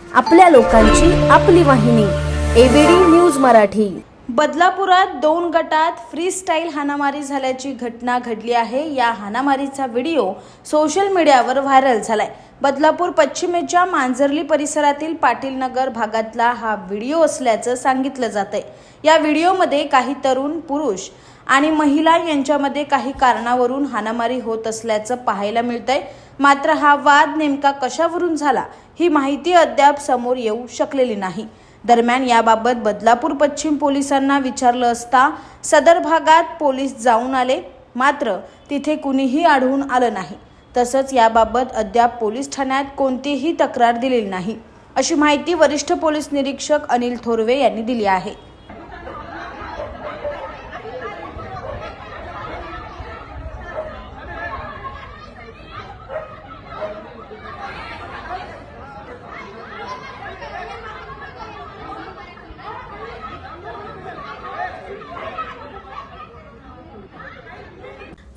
आपल्या लोकांची आपली वाहिनी एबीडी न्यूज मराठी. बदलापुरात दोन गटात फ्री स्टाईल हाणामारी झाल्याची घटना घडली आहे. या हाणामारीचा व्हिडिओ सोशल मीडियावर व्हायरल झालाय. बदलापूर पश्चिमेच्या मांजरली परिसरातील पाटील नगर भागातला हा व्हिडिओ असल्याचं सांगितलं जात आहे या व्हिडिओमध्ये काही तरुण पुरुष आणि महिला यांच्यामध्ये काही कारणावरून हाणामारी होत असल्याचं पाहायला मिळतंय. मात्र हा वाद नेमका कशावरून झाला ही माहिती अद्याप समोर येऊ शकलेली नाही. दरम्यान याबाबत बदलापूर पश्चिम पोलिसांना विचारलं असता सदर भागात पोलीस जाऊन आले. मात्र तिथे कुणीही आढळून आलं नाही. तसंच याबाबत अद्याप पोलीस ठाण्यात कोणतीही तक्रार दिलेली नाही. अशी माहिती वरिष्ठ पोलीस निरीक्षक अनिल थोरवे यांनी दिली आहे.